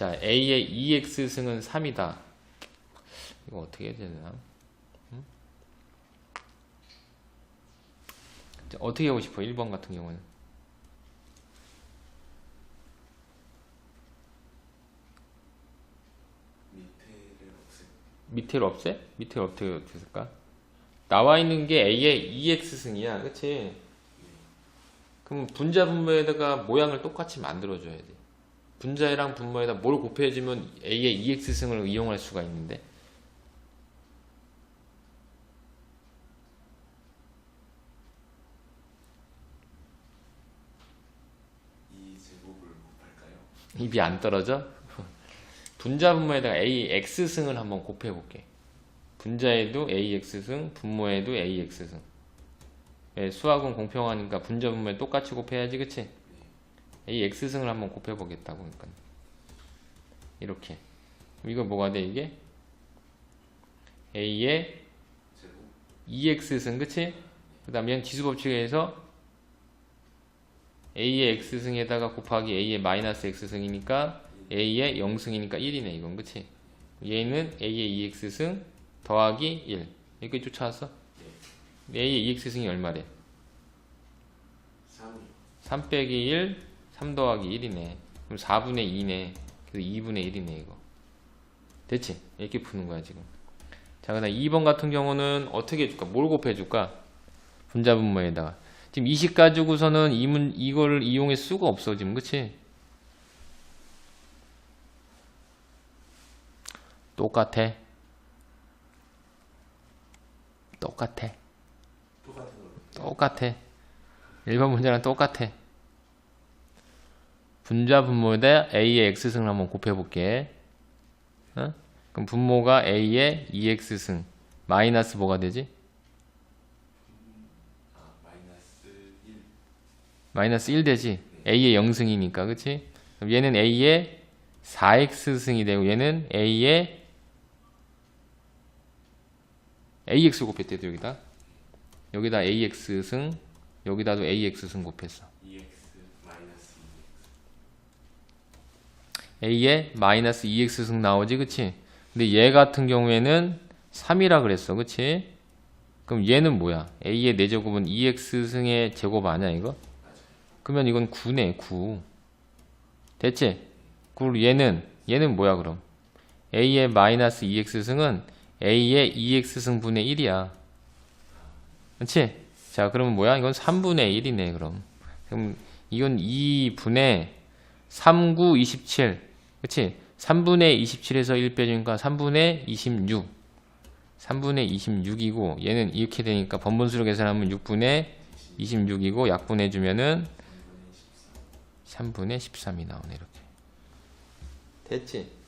자, A의 2X승은 3이다. 이거 어떻게 해야 되나? 음? 자, 어떻게 하고 싶어? 1번 같은 경우는. 밑에를 없애. 밑에를 없애? 밑에를 어떻게 없앨까? 나와 있는 게 A의 2X승이야. 그치? 그럼 분자 분모에다가 모양을 똑같이 만들어줘야 돼. 분자랑 분모에다 뭘 곱해주면 A의 2X승을 이용할 수가 있는데. 이 제곱을 곱할까요? 입이 안 떨어져? 분자 분모에다가 AX승을 한번 곱해볼게. 분자에도 AX승, 분모에도 AX승. 예, 수학은 공평하니까 분자 분모에 똑같이 곱해야지, 그치? AX승을 한번 곱해보겠다고, 그러니까. 이렇게. 이거 뭐가 돼, 이게? A의 제곱 2x승 그치? 그 다음에 얘는 지수 법칙에 의해서 a의 x승에다가 곱하기 a의 마이너스 x승이니까 a의 0승이니까 1이네 이건 그치? 얘는 a의 2x승 더하기 1 이렇게 쫓아왔어? a의 2x승이 얼마래? 3이 3 빼기 1 3 더하기 1이네 그럼 4분의 2네 그래서 2분의 1이네 이거 됐지? 이렇게 푸는 거야 지금 자 그 다음 2번 같은 경우는 어떻게 해줄까? 뭘 곱해줄까? 분자분모에다가 지금 이식 가지고서는 이문 이거를 이용할 수가 없어 지금 그치? 똑같은 걸로 똑같아. 1번 문제랑 똑같아. 분자 분모에다 a의 x승을 한번 곱해볼게. 어? 그럼 분모가 a의 2x승 마이너스 뭐가 되지? 아 마이너스 1 마이너스 1 되지. a의 0승이니까 그치? 그럼 얘는 a의 4x승이 되고 얘는 a의 ax 곱했대도 여기다. 여기다 ax승 여기다도 ax승 곱했어. 2x 마이너스 2x a에 마이너스 2x승 나오지 그치? 근데 얘 같은 경우에는 3이라 그랬어 그치? 그럼 얘는 뭐야? a의 4제곱은 2x승의 제곱 아니야 이거? 그러면 이건 9네 9 됐지? 그리고 얘는 얘는 뭐야 그럼? a의 마이너스 2x승은 a의 2x승 분의 1이야 그치? 자 그러면 뭐야? 이건 3분의 1이네 그럼 그럼 이건 2분의 3, 9, 27 그치? 3분의 27에서 1 빼주니까 3분의 26 3분의 26이고 얘는 이렇게 되니까 번분수로 계산하면 6분의 26이고 약분해주면은 3분의 13이 나오네 이렇게 됐지?